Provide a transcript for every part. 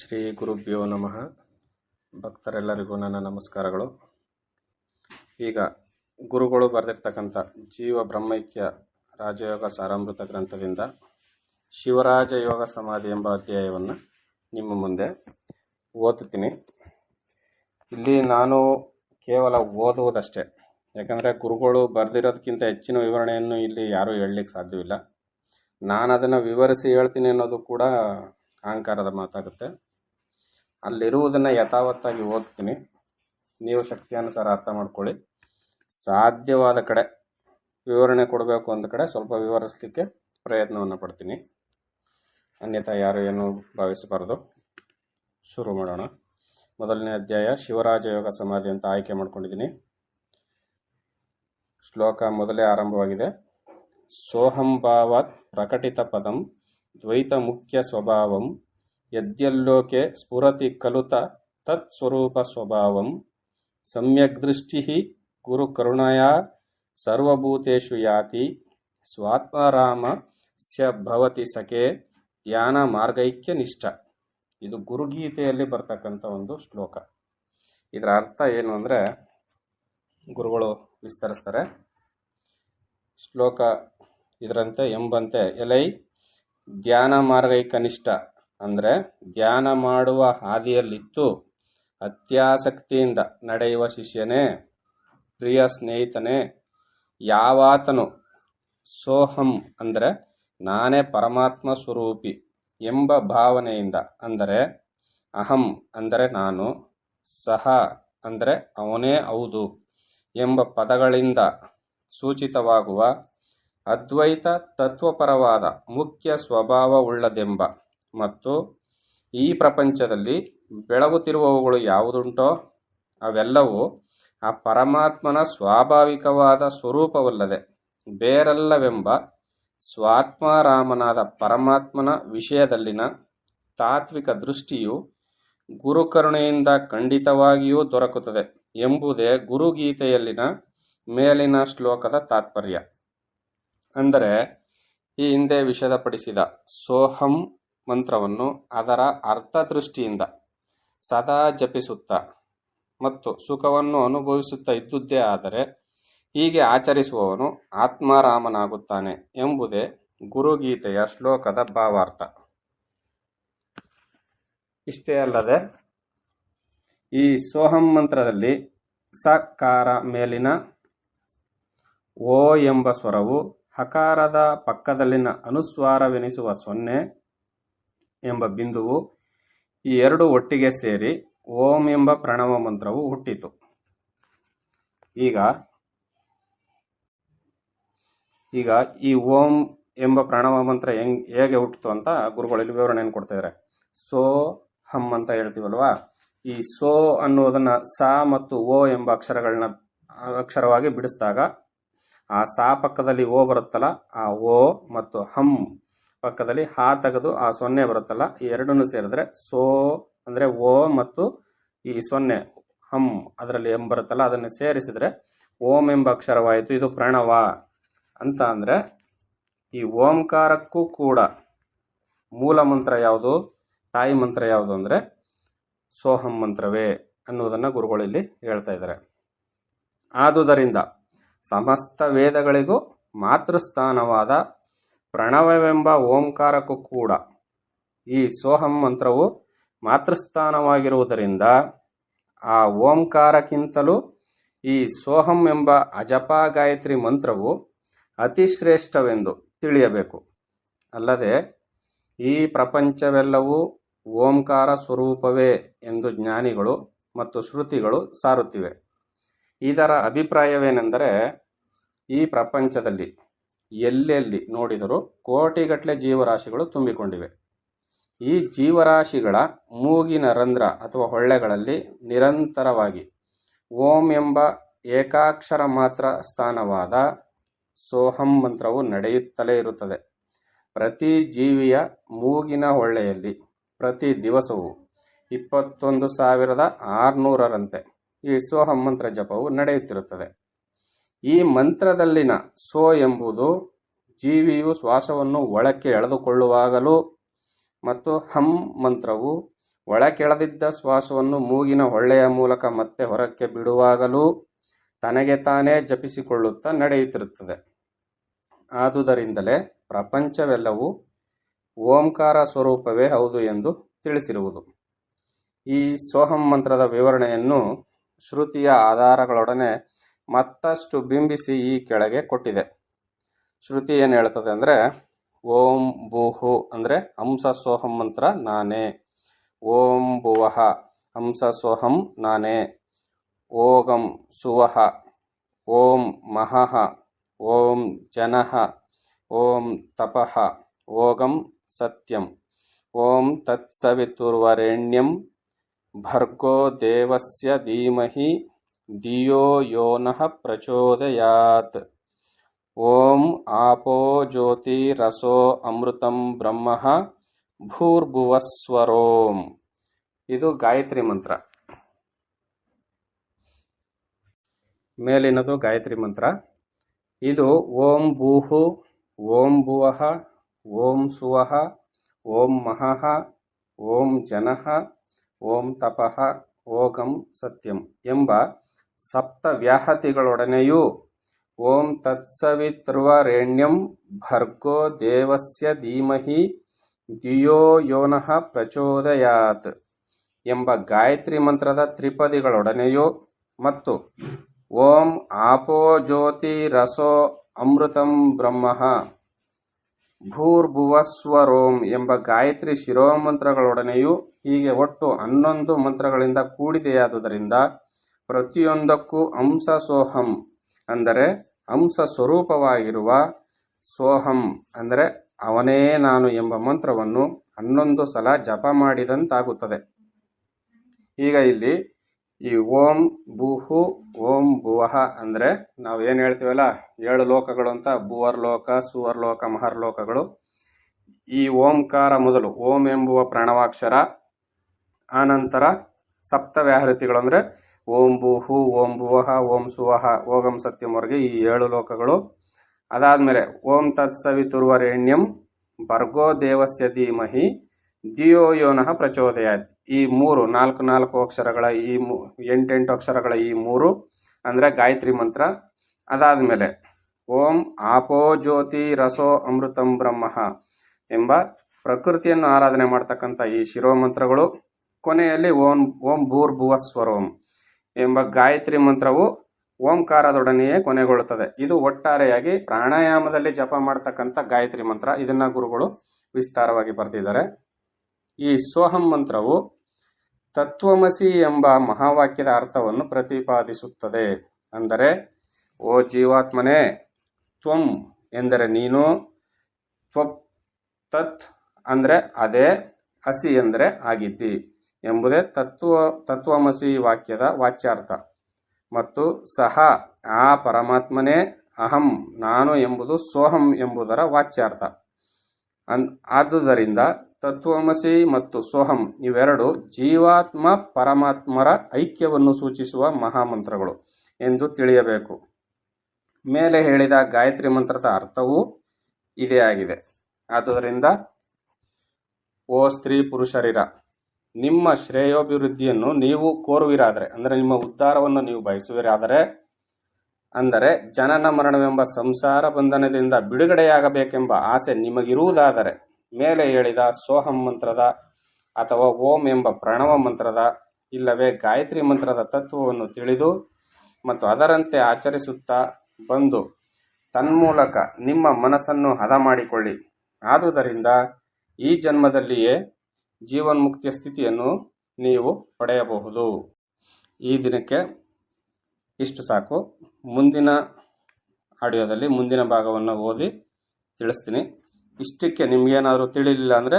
ಶ್ರೀ ಗುರುಭ್ಯೋ ನಮಃ. ಭಕ್ತರೆಲ್ಲರಿಗೂ ನನ್ನ ನಮಸ್ಕಾರಗಳು. ಈಗ ಗುರುಗಳು ಬರೆದಿರ್ತಕ್ಕಂಥ ಜೀವ ಬ್ರಹ್ಮೈಕ್ಯ ರಾಜಯೋಗ ಸಾರಾಮೃತ ಗ್ರಂಥದಿಂದ ಶಿವರಾಜ ಯೋಗ ಸಮಾಧಿ ಎಂಬ ಅಧ್ಯಾಯವನ್ನು ನಿಮ್ಮ ಮುಂದೆ ಓದುತ್ತೀನಿ. ಇಲ್ಲಿ ನಾನು ಕೇವಲ ಓದುವುದಷ್ಟೇ. ಯಾಕಂದರೆ ಗುರುಗಳು ಬರೆದಿರೋದಕ್ಕಿಂತ ಹೆಚ್ಚಿನ ವಿವರಣೆಯನ್ನು ಇಲ್ಲಿ ಯಾರೂ ಹೇಳಲಿಕ್ಕೆ ಸಾಧ್ಯವಿಲ್ಲ. ನಾನು ಅದನ್ನು ವಿವರಿಸಿ ಹೇಳ್ತೀನಿ ಅನ್ನೋದು ಕೂಡ ಅಹಂಕಾರದ ಮಾತಾಗುತ್ತೆ. ಅಲ್ಲಿರುವುದನ್ನು ಯಥಾವತ್ತಾಗಿ ಓದ್ತೀನಿ. ನೀವು ಶಕ್ತಿಯನುಸಾರ ಅರ್ಥ ಮಾಡ್ಕೊಳ್ಳಿ. ಸಾಧ್ಯವಾದ ಕಡೆ ವಿವರಣೆ ಕೊಡಬೇಕು ಅಂದ ಕಡೆ ಸ್ವಲ್ಪ ವಿವರಿಸಲಿಕ್ಕೆ ಪ್ರಯತ್ನವನ್ನು ಪಡ್ತೀನಿ. ಅನ್ಯಥಾ ಯಾರು ಏನು ಭಾವಿಸಬಾರದು. ಶುರು ಮಾಡೋಣ. ಮೊದಲನೇ ಅಧ್ಯಾಯ, ಶಿವರಾಜ ಯೋಗ ಸಮಾಧಿ ಅಂತ ಆಯ್ಕೆ ಮಾಡ್ಕೊಂಡಿದ್ದೀನಿ. ಶ್ಲೋಕ ಮೊದಲೇ ಆರಂಭವಾಗಿದೆ. ಸೋಹಂಭಾವತ್ ಪ್ರಕಟಿತ ಪದಂ ದ್ವೈತ ಮುಖ್ಯ ಸ್ವಭಾವಂ ಯದ್ಯಲ್ಲೋಕೆ ಸ್ಫುರತಿ ಕಲುತ ಸ್ವಭಾವಂ ಸಮ್ಯಗ್ದೃಷ್ಟಿ ಗುರುಕರುಣಯ ಸರ್ವೂತು ಯಾತಿ ಸ್ವಾತ್ಮಾರಾಮ ಭವತಿ ಸಖೆ ಧ್ಯಾನ ಮಾರ್ಗೈಕ್ಯ ನಿಷ್ಠ ಇದು ಗುರುಗೀತೆಯಲ್ಲಿ ಬರ್ತಕ್ಕಂಥ ಒಂದು ಶ್ಲೋಕ. ಇದರ ಅರ್ಥ ಏನು ಅಂದರೆ ಗುರುಗಳು ವಿಸ್ತರಿಸ್ತಾರೆ. ಶ್ಲೋಕ ಇದರಂತೆ ಎಂಬಂತೆ, ಎಲೈ ಧ್ಯಾನ ಮಾರ್ಗೈಕನಿಷ್ಠ ಅಂದರೆ ಧ್ಯಾನ ಮಾಡುವ ಹಾದಿಯಲ್ಲಿತ್ತು. ಅತ್ಯಾಸಕ್ತಿಯಿಂದ ನಡೆಯುವ ಶಿಷ್ಯನೇ, ಪ್ರಿಯ ಸ್ನೇಹಿತನೇ, ಯಾವಾತನು ಸೋಹಂ ಅಂದರೆ ನಾನೇ ಪರಮಾತ್ಮ ಸ್ವರೂಪಿ ಎಂಬ ಭಾವನೆಯಿಂದ ಅಂದರೆ ಅಹಂ ಅಂದರೆ ನಾನು, ಸಹ ಅಂದರೆ ಅವನೇ ಹೌದು ಎಂಬ ಪದಗಳಿಂದ ಸೂಚಿತವಾಗುವ ಅದ್ವೈತ ತತ್ವಪರವಾದ ಮುಖ್ಯ ಸ್ವಭಾವವುಳ್ಳದೆಂಬ ಮತ್ತು ಈ ಪ್ರಪಂಚದಲ್ಲಿ ಬೆಳಗುತ್ತಿರುವವುಗಳು ಯಾವುದುಂಟೋ ಅವೆಲ್ಲವೂ ಆ ಪರಮಾತ್ಮನ ಸ್ವಾಭಾವಿಕವಾದ ಸ್ವರೂಪವಲ್ಲದೆ ಬೇರಲ್ಲವೆಂಬ ಸ್ವಾತ್ಮಾರಾಮನಾದ ಪರಮಾತ್ಮನ ವಿಷಯದಲ್ಲಿನ ತಾತ್ವಿಕ ದೃಷ್ಟಿಯು ಗುರುಕರುಣೆಯಿಂದ ಖಂಡಿತವಾಗಿಯೂ ದೊರಕುತ್ತದೆ ಎಂಬುದೇ ಗುರುಗೀತೆಯಲ್ಲಿನ ಮೇಲಿನ ಶ್ಲೋಕದ ತಾತ್ಪರ್ಯ. ಅಂದರೆ ಈ ಹಿಂದೆ ವಿಷದಪಡಿಸಿದ ಸೋಹಂ ಮಂತ್ರವನ್ನು ಅದರ ಅರ್ಥ ದೃಷ್ಟಿಯಿಂದ ಸದಾ ಜಪಿಸುತ್ತಾ ಮತ್ತು ಸುಖವನ್ನು ಅನುಭವಿಸುತ್ತಾ ಇದ್ದುದೇ ಆದರೆ ಹೀಗೆ ಆಚರಿಸುವವನು ಆತ್ಮಾರಾಮನಾಗುತ್ತಾನೆ ಎಂಬುದೇ ಗುರುಗೀತೆಯ ಶ್ಲೋಕದ ಭಾವಾರ್ಥ. ಇಷ್ಟೇ ಅಲ್ಲದೆ ಈ ಸೋಹಂ ಮಂತ್ರದಲ್ಲಿ ಸಕಾರ ಮೇಲಿನ ಓ ಎಂಬ ಸ್ವರವು ಹಕಾರದ ಪಕ್ಕದಲ್ಲಿನ ಅನುಸ್ವಾರವೆನಿಸುವ ಸೊನ್ನೆ ಎಂಬ ಬಿಂದುವು ಈ ಎರಡು ಒಟ್ಟಿಗೆ ಸೇರಿ ಓಂ ಎಂಬ ಪ್ರಣವ ಮಂತ್ರವು ಹುಟ್ಟಿತು. ಈಗ ಈಗ ಈ ಓಂ ಎಂಬ ಪ್ರಣವ ಮಂತ್ರ ಹೆಂಗ್, ಹೇಗೆ ಹುಟ್ಟಿತು ಅಂತ ಗುರುಗಳಲ್ಲಿ ವಿವರಣೆಯನ್ನು ಕೊಡ್ತಾ ಇದ್ದಾರೆ ಸೋ ಹಮ್ ಅಂತ ಹೇಳ್ತೀವಲ್ವಾ? ಈ ಸೋ ಅನ್ನುವುದನ್ನು ಸಾ ಮತ್ತು ಓ ಎಂಬ ಅಕ್ಷರಗಳನ್ನ, ಅಕ್ಷರವಾಗಿ ಬಿಡಿಸಿದಾಗ ಆ ಸಾ ಪಕ್ಕದಲ್ಲಿ ಓ ಬರುತ್ತಲ್ಲ, ಆ ಓ ಮತ್ತು ಹಮ್ ಪಕ್ಕದಲ್ಲಿ ಹಾ ತೆಗೆದು ಆ ಸೊನ್ನೆ ಬರುತ್ತಲ್ಲ, ಈ ಎರಡನ್ನು ಸೇರಿದ್ರೆ ಸೋ ಅಂದರೆ ಓ ಮತ್ತು ಈ ಸೊನ್ನೆ, ಹಂ ಅದರಲ್ಲಿ ಎಂ ಬರುತ್ತಲ್ಲ, ಅದನ್ನು ಸೇರಿಸಿದ್ರೆ ಓಂ ಎಂಬ ಅಕ್ಷರವಾಯಿತು, ಇದು ಪ್ರಣವ ಅಂತ ಅಂದರೆ ಈ ಓಂಕಾರಕ್ಕೂ ಕೂಡ ಮೂಲ ಮಂತ್ರ ಯಾವುದು, ತಾಯಿ ಮಂತ್ರ ಯಾವುದು ಅಂದರೆ ಸೋಹಂ ಮಂತ್ರವೇ ಅನ್ನುವುದನ್ನು ಗುರುಗಳಲ್ಲಿ ಹೇಳ್ತಾ ಇದ್ದಾರೆ. ಆದುದರಿಂದ ಸಮಸ್ತ ವೇದಗಳಿಗೂ ಮಾತೃಸ್ಥಾನವಾದ ಪ್ರಣವವೆಂಬ ಓಂಕಾರಕ್ಕೂ ಕೂಡ ಈ ಸೋಹಂ ಮಂತ್ರವು ಮಾತೃಸ್ಥಾನವಾಗಿರುವುದರಿಂದ ಆ ಓಂಕಾರಕ್ಕಿಂತಲೂ ಈ ಸೋಹಂ ಎಂಬ ಅಜಪ ಗಾಯತ್ರಿ ಮಂತ್ರವು ಅತಿ ಶ್ರೇಷ್ಠವೆಂದು ತಿಳಿಯಬೇಕು. ಅಲ್ಲದೆ ಈ ಪ್ರಪಂಚವೆಲ್ಲವೂ ಓಂಕಾರ ಸ್ವರೂಪವೇ ಎಂದು ಜ್ಞಾನಿಗಳು ಮತ್ತು ಶ್ರುತಿಗಳು ಸಾರುತ್ತಿವೆ. ಇದರ ಅಭಿಪ್ರಾಯವೇನೆಂದರೆ ಈ ಪ್ರಪಂಚದಲ್ಲಿ ಎಲ್ಲೆಲ್ಲಿ ನೋಡಿದರೂ ಕೋಟಿಗಟ್ಟಲೆ ಜೀವರಾಶಿಗಳು ತುಂಬಿಕೊಂಡಿವೆ. ಈ ಜೀವರಾಶಿಗಳ ಮೂಗಿನ ರಂಧ್ರ ಅಥವಾ ಹೊಳ್ಳೆಗಳಲ್ಲಿ ನಿರಂತರವಾಗಿ ಓಂ ಎಂಬ ಏಕಾಕ್ಷರ ಮಾತ್ರ ಸ್ಥಾನವಾದ ಸೋಹಂ ಮಂತ್ರವು ನಡೆಯುತ್ತಲೇ ಇರುತ್ತದೆ. ಪ್ರತಿ ಜೀವಿಯ ಮೂಗಿನ ಹೊಳ್ಳೆಯಲ್ಲಿ ಪ್ರತಿ ದಿವಸವೂ ಇಪ್ಪತ್ತೊಂದು ಸಾವಿರದ ಆರುನೂರರಂತೆ ಈ ಸೋಹಂ ಮಂತ್ರ ಜಪವು ನಡೆಯುತ್ತಿರುತ್ತದೆ. ಈ ಮಂತ್ರದಲ್ಲಿನ ಸೋ ಎಂಬುದು ಜೀವಿಯು ಶ್ವಾಸವನ್ನು ಒಳಕ್ಕೆ ಎಳೆದುಕೊಳ್ಳುವಾಗಲೂ ಮತ್ತು ಹಂ ಮಂತ್ರವು ಒಳಕೆಳೆದಿದ್ದ ಶ್ವಾಸವನ್ನು ಮೂಗಿನ ಹೊಳ್ಳೆಯ ಮೂಲಕ ಮತ್ತೆ ಹೊರಕ್ಕೆ ಬಿಡುವಾಗಲೂ ತನಗೆ ತಾನೇ ಜಪಿಸಿಕೊಳ್ಳುತ್ತಾ ನಡೆಯುತ್ತಿರುತ್ತದೆ. ಆದುದರಿಂದಲೇ ಪ್ರಪಂಚವೆಲ್ಲವೂ ಓಂಕಾರ ಸ್ವರೂಪವೇ ಹೌದು ಎಂದು ತಿಳಿಸಿರುವುದು. ಈ ಸೋಹಂ ಮಂತ್ರದ ವಿವರಣೆಯನ್ನು ಶ್ರುತಿಯ ಆಧಾರಗಳೊಡನೆ ಮತ್ತಷ್ಟು ಬಿಂಬಿಸಿ ಈ ಕೆಳಗೆ ಕೊಟ್ಟಿದೆ. ಶ್ರುತಿ ಏನು ಹೇಳ್ತದೆ ಅಂದರೆ, ಓಂ ಭೂಹು ಅಂದರೆ ಹಂಸ ಸೋಹಂ ಮಂತ್ರ ನಾನೇ. ಓಂ ಭುವಃ ಹಂಸ ಸೋಹಂ ನಾನೇ. ಓಗಂ ಸುವಹ ಓಂ ಮಹಃ ಓಂ ಜನಃ ಓಂ ತಪಃ ಓಗಂ ಸತ್ಯಂ. ಓಂ ತತ್ಸವಿತುರ್ವರೆಣ್ಯಂ ಭರ್ಗೋ ದೇವಸ್ಯ ಧೀಮಹಿ ಧಿಯೋ ಯೋ ನಃ ಪ್ರಚೋದಯಾತ್ ಓಂ ಆಪೋ ಜ್ಯೋತಿರಸೋ ಅಮೃತಂ ಬ್ರಹ್ಮ ಭೂರ್ಭುವಸ್ವರೋಂ ಇದು ಗಾಯತ್ರಿ ಮಂತ್ರ. ಮೇಲಿನದು ಗಾಯತ್ರಿ ಮಂತ್ರ. ಇದು ಓಂ ಭೂಹು, ಓಂ ಭುವಃ, ಓಂ ಸುವಃ, ಓಂ ಮಹಃ, ಓಂ ಜನಃ, ಓಂ ತಪಃ, ಓಗಂ ಸತ್ಯಂ ಎಂಬ ಸಪ್ತ ವ್ಯಾಹತಿಗಳೊಡನೆಯೂ ಓಂ ತತ್ಸವಿತೃವರೆಣ್ಯಂ ಭರ್ಗೋ ದೇವಸ್ಯ ಧೀಮಹಿ ಧಿಯೋ ಯೋನಃ ಪ್ರಚೋದಯಾತ್ ಎಂಬ ಗಾಯತ್ರಿ ಮಂತ್ರದ ತ್ರಿಪದಿಗಳೊಡನೆಯೂ ಮತ್ತು ಓಂ ಆಪೋ ಜ್ಯೋತಿ ರಸೋ ಅಮೃತಂ ಬ್ರಹ್ಮ ಭೂರ್ಭುವಸ್ವರೋಂ ಎಂಬ ಗಾಯತ್ರಿ ಶಿರೋಮಂತ್ರಗಳೊಡನೆಯೂ ಹೀಗೆ ಒಟ್ಟು ಹನ್ನೊಂದು ಮಂತ್ರಗಳಿಂದ ಕೂಡಿದೆಯಾದುದರಿಂದ ಪ್ರತಿಯೊಂದಕ್ಕೂ ಅಂಶ ಸೋಹಂ ಅಂದರೆ ಅಂಶ ಸ್ವರೂಪವಾಗಿರುವ ಸೋಹಂ ಅಂದರೆ ಅವನೇ ನಾನು ಎಂಬ ಮಂತ್ರವನ್ನು ಹನ್ನೊಂದು ಸಲ ಜಪ ಮಾಡಿದಂತಾಗುತ್ತದೆ. ಈಗ ಇಲ್ಲಿ ಈ ಓಂ ಭೂಹು ಓಂ ಭುವಃ ಅಂದರೆ ನಾವು ಏನು ಹೇಳ್ತೀವಲ್ಲ, ಏಳು ಲೋಕಗಳು ಅಂತ, ಭುವರ್ ಲೋಕ, ಸುವರ್ ಲೋಕ, ಮಹರ್ ಲೋಕಗಳು. ಈ ಓಂಕಾರ ಮೊದಲು, ಓಂ ಎಂಬುವ ಪ್ರಾಣವಾಕ್ಷರ ಆನಂತರ ಸಪ್ತ ವ್ಯಾಹೃತಿಗಳು ಅಂದರೆ ಓಂ ಭೂಹು, ಓಂ ಭುವಹ ಓಂ ಸುವಹ ಓಗಂ ಸತ್ಯಂವರೆಗೆ ಈ ಏಳು ಲೋಕಗಳು. ಅದಾದಮೇಲೆ ಓಂ ತತ್ಸವಿತುರ್ವರೆಣ್ಯಂ ಭರ್ಗೋ ದೇವಸ್ಯ ಧೀಮಹಿ ದಿಯೋ ಯೋನಃ ಪ್ರಚೋದಯಾತ್. ಈ ಮೂರು, ನಾಲ್ಕು ನಾಲ್ಕು ಅಕ್ಷರಗಳ ಈ ಮೂ, ಎಂಟೆಂಟು ಅಕ್ಷರಗಳ ಈ ಮೂರು ಅಂದರೆ ಗಾಯತ್ರಿ ಮಂತ್ರ. ಅದಾದಮೇಲೆ ಓಂ ಆಪೋ ಜ್ಯೋತಿ ರಸೋ ಅಮೃತಂ ಬ್ರಹ್ಮ ಎಂಬ ಪ್ರಕೃತಿಯನ್ನು ಆರಾಧನೆ ಮಾಡ್ತಕ್ಕಂಥ ಈ ಶಿರೋಮಂತ್ರಗಳು. ಕೊನೆಯಲ್ಲಿ ಓಂ ಓಂ ಭೂರ್ಭುವ ಸ್ವರೋಂ ಎಂಬ ಗಾಯತ್ರಿ ಮಂತ್ರವು ಓಂಕಾರದೊಡನೆಯೇ ಕೊನೆಗೊಳ್ಳುತ್ತದೆ. ಇದು ಒಟ್ಟಾರೆಯಾಗಿ ಪ್ರಾಣಾಯಾಮದಲ್ಲಿ ಜಪ ಮಾಡ್ತಕ್ಕಂಥ ಗಾಯತ್ರಿ ಮಂತ್ರ. ಇದನ್ನ ಗುರುಗಳು ವಿಸ್ತಾರವಾಗಿ ಬರೆದಿದ್ದಾರೆ. ಈ ಸೋಹಂ ಮಂತ್ರವು ತತ್ವಮಸಿ ಎಂಬ ಮಹಾವಾಕ್ಯದ ಅರ್ಥವನ್ನು ಪ್ರತಿಪಾದಿಸುತ್ತದೆ. ಅಂದರೆ, ಓ ಜೀವಾತ್ಮನೇ, ತ್ವಂ ಎಂದರೆ ನೀನು, ತ್ವ ತತ್ ಅಂದರೆ ಅದೇ ಹಸಿ ಎಂದರೆ ಆಗಿದ್ದಿ. ಎಂಬುದೇ ತತ್ವ, ತತ್ವಮಸಿ ವಾಕ್ಯದ ವಾಚ್ಯಾರ್ಥ. ಮತ್ತು ಸಹ, ಆ ಪರಮಾತ್ಮನೇ ಅಹಂ, ನಾನು ಎಂಬುದು ಸೋಹಂ ಎಂಬುದರ ವಾಚ್ಯಾರ್ಥ. ಅನ್, ಆದುದರಿಂದ ತತ್ವಮಸಿ ಮತ್ತು ಸೋಹಂ ಇವೆರಡು ಜೀವಾತ್ಮ ಪರಮಾತ್ಮರ ಐಕ್ಯವನ್ನು ಸೂಚಿಸುವ ಮಹಾಮಂತ್ರಗಳು ಎಂದು ತಿಳಿಯಬೇಕು. ಮೇಲೆ ಹೇಳಿದ ಗಾಯತ್ರಿ ಮಂತ್ರದ ಅರ್ಥವೂ ಇದೇ ಆಗಿದೆ. ಆದುದರಿಂದ, ಓ ಸ್ತ್ರೀ ಪುರುಷರಿರ ನಿಮ್ಮ ಶ್ರೇಯೋಭಿವೃದ್ಧಿಯನ್ನು ನೀವು ಕೋರುವಿರಾದರೆ, ಅಂದರೆ ನಿಮ್ಮ ಉದ್ಧಾರವನ್ನು ನೀವು ಬಯಸುವಿರಾದರೆ, ಅಂದರೆ ಜನನ ಮರಣವೆಂಬ ಸಂಸಾರ ಬಂಧನದಿಂದ ಬಿಡುಗಡೆಯಾಗಬೇಕೆಂಬ ಆಸೆ ನಿಮಗಿರುವುದಾದರೆ, ಮೇಲೆ ಹೇಳಿದ ಸೋಹಂ ಮಂತ್ರದ ಅಥವಾ ಓಂ ಎಂಬ ಪ್ರಣವ ಮಂತ್ರದ ಇಲ್ಲವೇ ಗಾಯತ್ರಿ ಮಂತ್ರದ ತತ್ವವನ್ನು ತಿಳಿದು ಮತ್ತು ಅದರಂತೆ ಆಚರಿಸುತ್ತಾ ಬಂದು ತನ್ಮೂಲಕ ನಿಮ್ಮ ಮನಸ್ಸನ್ನು ಹದ ಮಾಡಿಕೊಳ್ಳಿ ಆದುದರಿಂದ ಈ ಜನ್ಮದಲ್ಲಿಯೇ ಜೀವನ್ಮುಕ್ತಿಯ ಸ್ಥಿತಿಯನ್ನು ನೀವು ಪಡೆಯಬಹುದು. ಈ ದಿನಕ್ಕೆ ಇಷ್ಟು ಸಾಕು. ಮುಂದಿನ ಆಡಿಯೋದಲ್ಲಿ ಮುಂದಿನ ಭಾಗವನ್ನು ಓದಿ ತಿಳಿಸ್ತೀನಿ. ಇಷ್ಟಕ್ಕೆ ನಿಮಗೇನಾದರೂ ತಿಳಿಲಿಲ್ಲ ಅಂದರೆ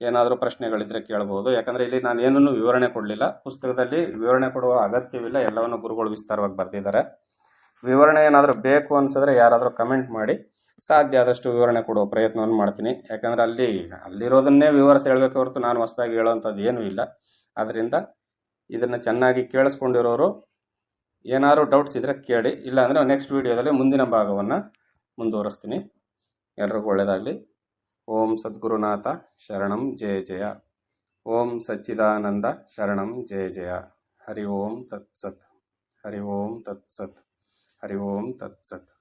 ಏನಾದರೂ ಪ್ರಶ್ನೆಗಳಿದ್ದರೆ ಕೇಳಬಹುದು ಯಾಕಂದರೆ ಇಲ್ಲಿ ನಾನು ಏನನ್ನು ವಿವರಣೆ ಕೊಡಲಿಲ್ಲ. ಪುಸ್ತಕದಲ್ಲಿ ವಿವರಣೆ ಕೊಡುವ ಅಗತ್ಯವಿಲ್ಲ. ಎಲ್ಲವನ್ನು ಗುರುಗಳು ವಿಸ್ತಾರವಾಗಿ ಬರೆದಿದ್ದಾರೆ. ವಿವರಣೆ ಏನಾದರೂ ಬೇಕು ಅನಿಸಿದ್ರೆ ಯಾರಾದರೂ ಕಮೆಂಟ್ ಮಾಡಿ. ಸಾಧ್ಯ ಆದಷ್ಟು ವಿವರಣೆ ಕೊಡುವ ಪ್ರಯತ್ನವನ್ನು ಮಾಡ್ತೀನಿ. ಯಾಕಂದರೆ ಅಲ್ಲಿ, ಅಲ್ಲಿರೋದನ್ನೇ ವಿವರಿಸಿ ಹೇಳಬೇಕು ಹೊರತು ನಾನು ಹೊಸದಾಗಿ ಹೇಳುವಂಥದ್ದು ಏನೂ ಇಲ್ಲ. ಆದ್ದರಿಂದ ಇದನ್ನು ಚೆನ್ನಾಗಿ ಕೇಳಿಸ್ಕೊಂಡಿರೋರು ಏನಾದರೂ ಡೌಟ್ಸ್ ಇದ್ದರೆ ಕೇಳಿ. ಇಲ್ಲಾಂದರೆ ನೆಕ್ಸ್ಟ್ ವೀಡಿಯೋದಲ್ಲಿ ಮುಂದಿನ ಭಾಗವನ್ನು ಮುಂದುವರಿಸ್ತೀನಿ. ಎಲ್ರಿಗೂ ಒಳ್ಳೆಯದಾಗಲಿ ಓಂ ಸದ್ಗುರುನಾಥ ಶರಣಂ ಜಯ ಜಯ. ಓಂ ಸಚ್ಚಿದಾನಂದ ಶರಣಂ ಜಯ ಜಯ. ಹರಿ ಓಂ ತತ್ಸತ್. ಹರಿ ಓಂ ತತ್ಸತ್. ಹರಿ ಓಂ ತತ್ಸತ್.